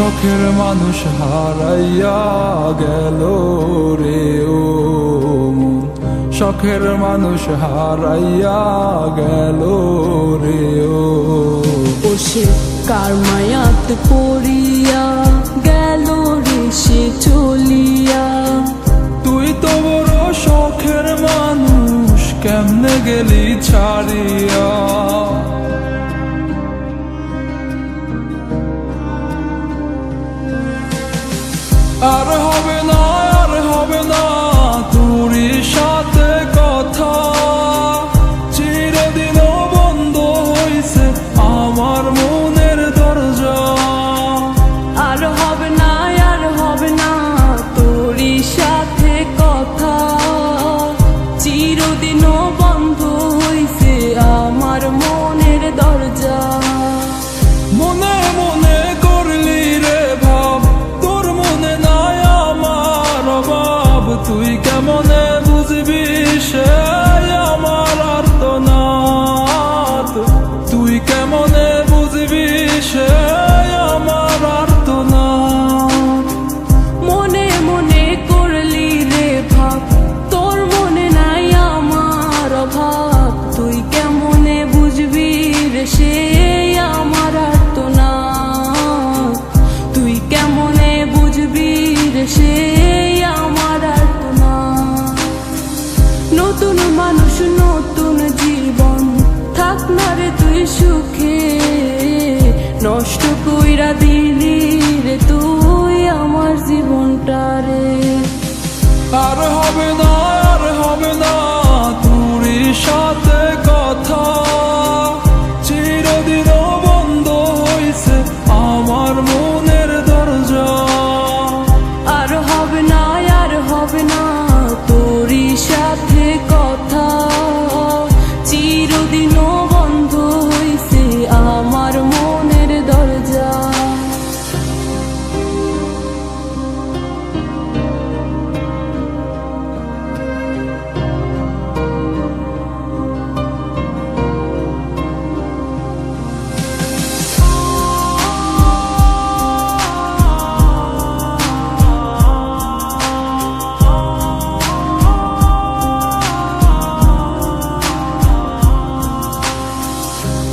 শখের মানুষ হারাইয়া গেল রে ও শখের মানুষ হারাইয়া গেল রে ও। সে কার মায়াত পড়িয়া তুই কেমনে বুঝবি সে আমার আর্তনাথ তুই কেমনে সুখে নষ্ট কইরা দিলি রে তুই আমার জীবনটা রে। আর হবে না, আর হবে না তোর সাথে কথা। চিরদিনও